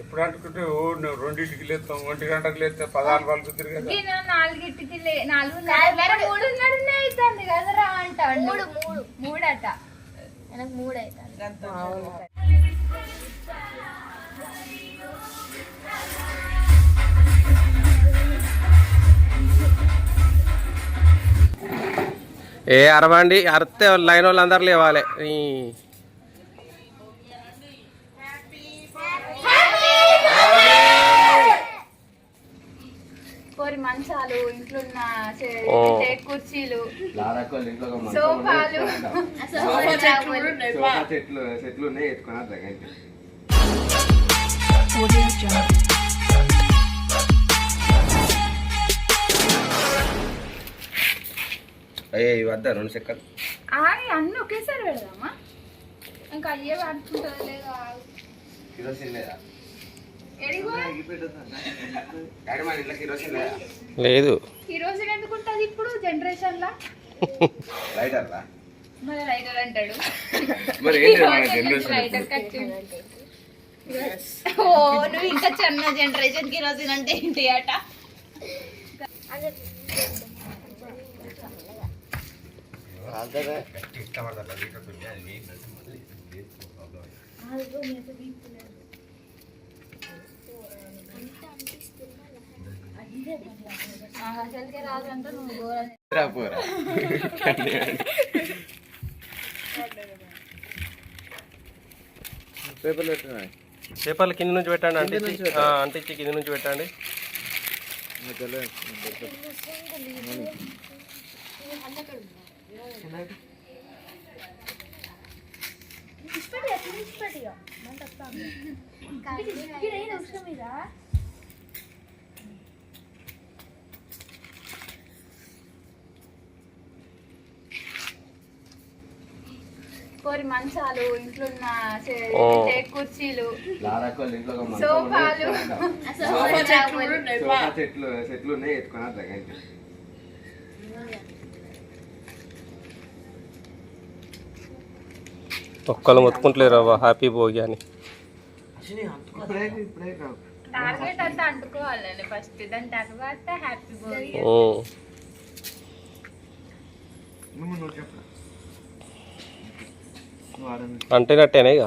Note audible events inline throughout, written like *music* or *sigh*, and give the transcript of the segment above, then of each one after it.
ఎప్పుడు అంటుకుంటే ఓ నువ్వు రెండింటికి లేస్తాం ఒంటి గంటకు లేస్తే పదహారు పలుకుతుంది కదా. ఈయన నాలుగింటికి లే నాలుగున్నర మూడున్నరనే అవుతుంది కదరా అంటాడు మూడు మూడు. మూడట. నాకు మూడు అవుతుంది ఏ అరవండి అరితే లైన్ వాళ్ళు అందరు లేవాలి కోరి మంచాలు ఇంట్లో ఉన్న కుర్చీలు సోఫాలు. చెట్లు చెట్లు ఉన్నాయి అయ్యే ఇవి వద్దా రెండు చెక్కలు అన్ని ఒకేసారి పెడదామా? ఇంకా అయ్యే పడుతుంటుంది లేదా? కిరోసిన్ లేదా? కిరోసిన్ లేదా. లేదు ఈ రోజు ఎందుకు ఉంటుంది ఇప్పుడు జనరేషన్ లా? లైటర్ అంటాడు. మరి ఏంటి మన జనరేషన్ రైటర్ కట్టిండు ఓ నువ్వు ఇంకా చిన్న జనరేషన్కి రోజు అంటే ఏంటి అట అసలుకే రాదంటే నువ్వు ఘోరం పోరా పేపర్లు కింద నుంచి పెట్టండి అంటించి ఆ, అంటించి కింద నుంచి పెట్టండి. కోరి మంచాలు ఇంట్లో ఉన్న కుర్చీలు సోఫాలు. ఉంది. సోఫా చెట్లు చెట్లు ఉన్నాయి ఎత్తుకొని అట్లా ఒక్కళ్ళు మొత్తుకుంటలేరు అవ్వ హ్యాపీ భోగి అని. టార్గెట్ అంతా అంటుకోవాలండి ఫస్ట్ దాని తర్వాత హ్యాపీ భోగి. నువ్వు చెప్పు అంటేనట్టేనే ఇక?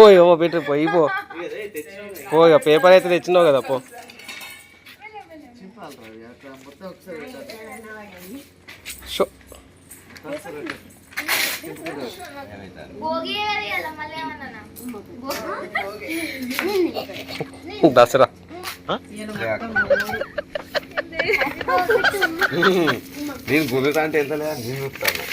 ఓ ఏమో పెట్టి పోయి పో పో. ఇక పేపర్ అయితే తెచ్చినావు కదా పో. షో. దసరా. నేను గుర్రుతా అంటే వెళ్తలే నేను చూస్తాను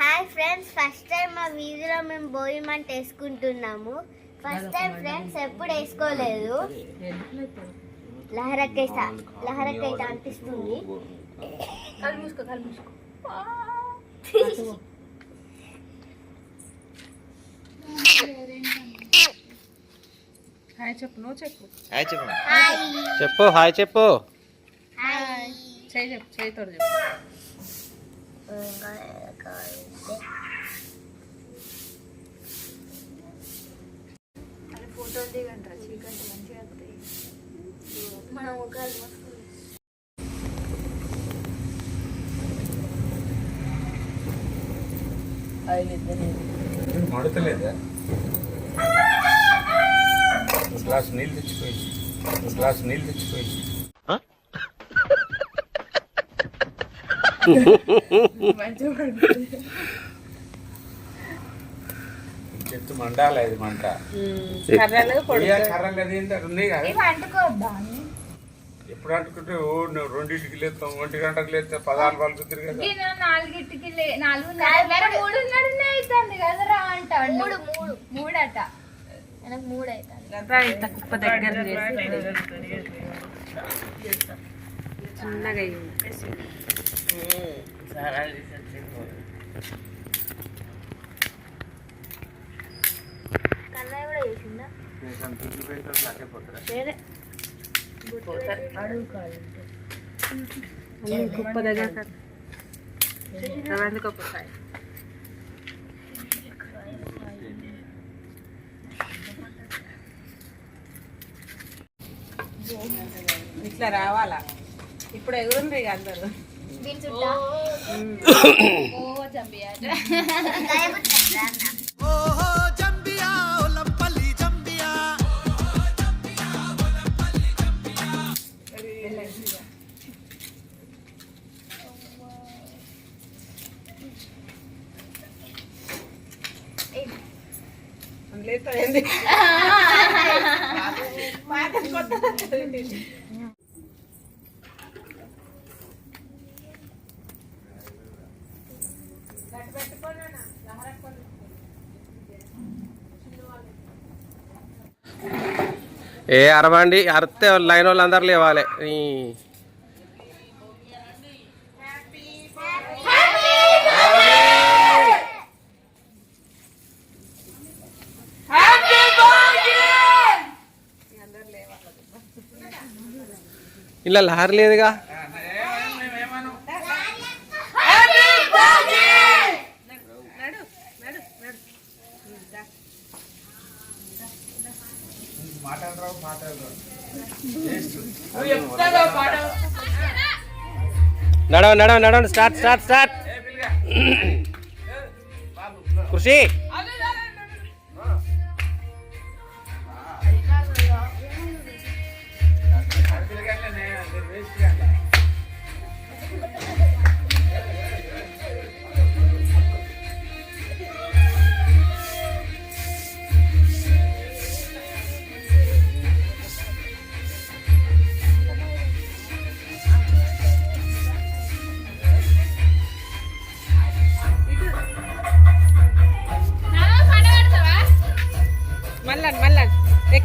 హాయ్ ఫ్రెండ్స్ ఫస్ట్ టైం మా వీధిలో మేము భోగి మంట వేసుకుంటున్నాము. ఫస్ట్ టైం ఫ్రెండ్స్ ఎప్పుడు వేసుకోలేదు. లహరకైతే లహరకైతే అనిపిస్తుంది. కళ్ళు మూసుకో కళ్ళు మూసుకో. *laughs* హాయ్ చెప్పు హాయ్ చెప్పు. హాయ్. ఫోటోలు దిగండి చీకటి మంచిగా వస్తాయి మనం ఒకళ్ళు మూసుకుందాం. మడతలేదా ఒక గ్లాస్ నీళ్ళు తెచ్చిపోయి గ్లాస్ నీళ్ళు తెచ్చిపోయి చెట్టు మండాలి అది మంట. కర్రలు అది ఏంటి? ఉన్నాయి కదా? ఎప్పుడు అంటుకుంటే ఓ నువ్వు రెండింటికి లేస్తాం ఒంటి గంటకు లేస్తే పదహారు కదా. ఈయన నాలుగింటికి అంటాడు. మూడు మూడు. మూడట. నాకు మూడు అవుతుంది. కన్నయ్య కూడా చేసిందా? వేరే. కుప్ప దగ్గర రవాందుకు ఇట్లా రావాలా? ఇప్పుడు ఎగురుండ్రు ఇక అందరు. లేదు ఏ అరవండి అరితే లైన్ వాళ్ళు అందరు లేవాలి ఈ ఇలా లహరి లేదుగా నడవ నడవ నడవండి స్టార్ట్ స్టార్ట్ స్టార్ట్. కృషి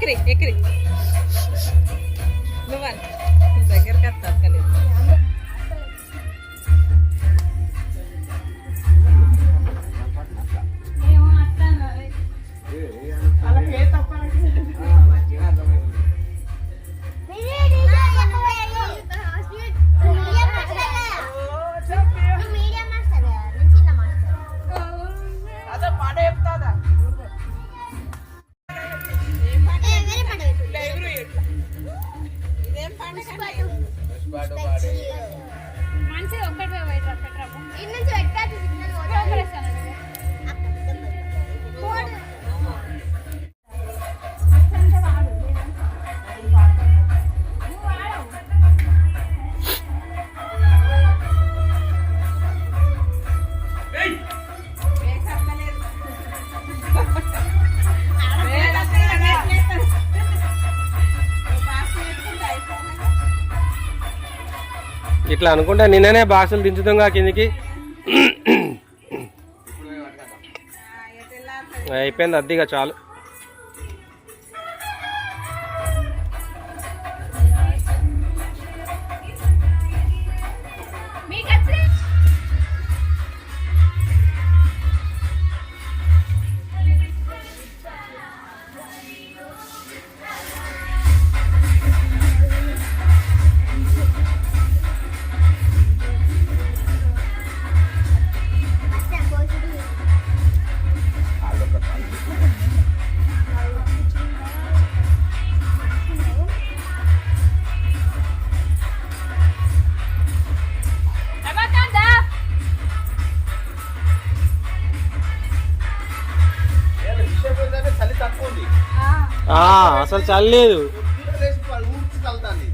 ఎక్కిరి ఎక్కిరి. నువ్వు. మంచిగా ఒక్కటి పెట్టరాము ఇన్ని నుంచి పెట్టాలి సిగ్నల్ ఇట్లా అనుకుంటా నిన్ననే బాక్సులు దించుతాంగా కిందికి. అయిపోయింది అద్దిగా చాలు. అసలు చల్లుతాంది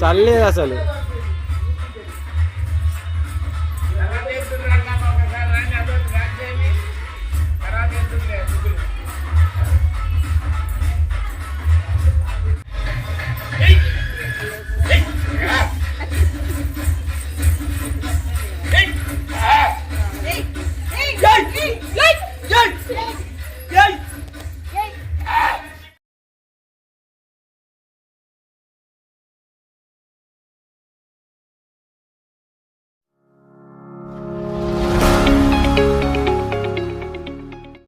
చల్లేదు అసలు.